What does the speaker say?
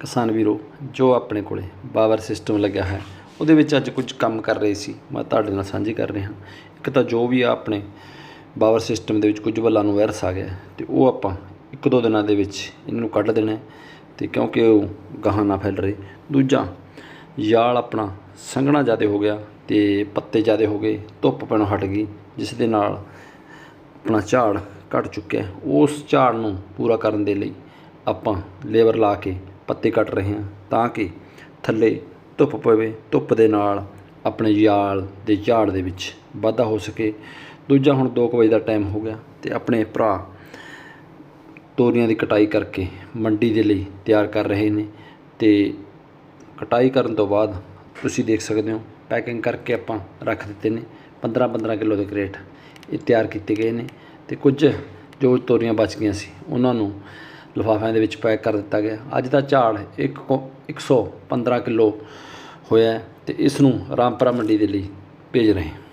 ਕਿਸਾਨ ਵੀਰੋ, ਜੋ ਆਪਣੇ ਕੋਲੇ ਪਾਵਰ ਸਿਸਟਮ ਲੱਗਿਆ ਹੈ, ਉਹਦੇ ਵਿੱਚ ਅੱਜ ਕੁਝ ਕੰਮ ਕਰ ਰਹੇ ਸੀ, ਮੈਂ ਤੁਹਾਡੇ ਨਾਲ ਸਾਂਝੇ ਕਰ ਰਿਹਾ। ਇੱਕ ਤਾਂ ਜੋ ਵੀ ਆ ਆਪਣੇ ਪਾਵਰ ਸਿਸਟਮ ਦੇ ਵਿੱਚ ਕੁਝ ਵੱਲਾਂ ਨੂੰ ਵਾਇਰਸ ਆ ਗਿਆ ਤੇ ਉਹ ਆਪਾਂ ਇੱਕ ਦੋ ਦਿਨਾਂ ਦੇ ਵਿੱਚ ਇਹਨਾਂ ਨੂੰ ਕੱਢ ਦੇਣਾ ਹੈ, ਤੇ ਕਿਉਂਕਿ ਉਹ ਗਾਹਾਂ ਨਾ ਫੈਲ ਰਹੇ। ਦੂਜਾ, ਯਾਲ ਆਪਣਾ ਸੰਘਣਾ ਜ਼ਿਆਦਾ ਹੋ ਗਿਆ, ਤੇ ਪੱਤੇ ਜ਼ਿਆਦਾ ਹੋ ਗਏ, ਧੁੱਪ ਪੈਣੋਂ ਹਟ ਗਈ, ਜਿਸ ਦੇ ਨਾਲ ਆਪਣਾ ਝਾੜ ਘਟ ਚੁੱਕਿਆ ਉਸ ਝਾੜ ਨੂੰ ਪੂਰਾ ਕਰਨ ਦੇ ਲਈ ਆਪਾਂ ਲੇਬਰ ਲਾ ਕੇ ਪੱਤੇ ਕੱਟ ਰਹੇ ਹਾਂ ਤਾਂ ਕਿ ਥੱਲੇ ਧੁੱਪ ਪਵੇ, ਧੁੱਪ ਦੇ ਨਾਲ ਆਪਣੇ ਯਾਲ ਦੇ ਝਾੜ ਦੇ ਵਿੱਚ ਵਾਧਾ ਹੋ ਸਕੇ। ਦੂਜਾ ਹੁਣ 2 ਵਜੇ ਦਾ ਟਾਈਮ ਹੋ ਗਿਆ ਤੇ ਆਪਣੇ ਭਰਾ ਤੋਰੀਆਂ ਦੀ ਕਟਾਈ ਕਰਕੇ ਮੰਡੀ ਦੇ ਲਈ ਤਿਆਰ ਕਰ ਰਹੇ ਨੇ ਤੇ ਕਟਾਈ ਕਰਨ ਤੋਂ ਬਾਅਦ ਤੁਸੀਂ ਦੇਖ ਸਕਦੇ ਹੋ ਪੈਕਿੰਗ ਕਰਕੇ ਆਪਾਂ ਰੱਖ ਦਿੱਤੇ ਨੇ। 15 15 ਕਿਲੋ ਦੇ ਕਰੇਟ ਇਹ ਤਿਆਰ ਕੀਤੇ ਗਏ ਨੇ ਤੇ ਕੁਝ ਜੋ ਤੋਰੀਆਂ ਬਚ ਗਈਆਂ ਸੀ, ਉਹਨਾਂ ਨੂੰ ਲਿਫਾਫਿਆਂ ਦੇ ਵਿੱਚ ਪੈਕ ਕਰ ਦਿੱਤਾ ਗਿਆ। ਅੱਜ ਦਾ ਝਾੜ ਇੱਕ ਕੁ- 115 ਕਿਲੋ ਹੋਇਆ ਹੈ ਤੇ ਇਸ ਨੂੰ ਰਾਮਪੁਰਾ ਮੰਡੀ ਦੇ ਲਈ ਭੇਜ ਰਹੇ ਹਾਂ।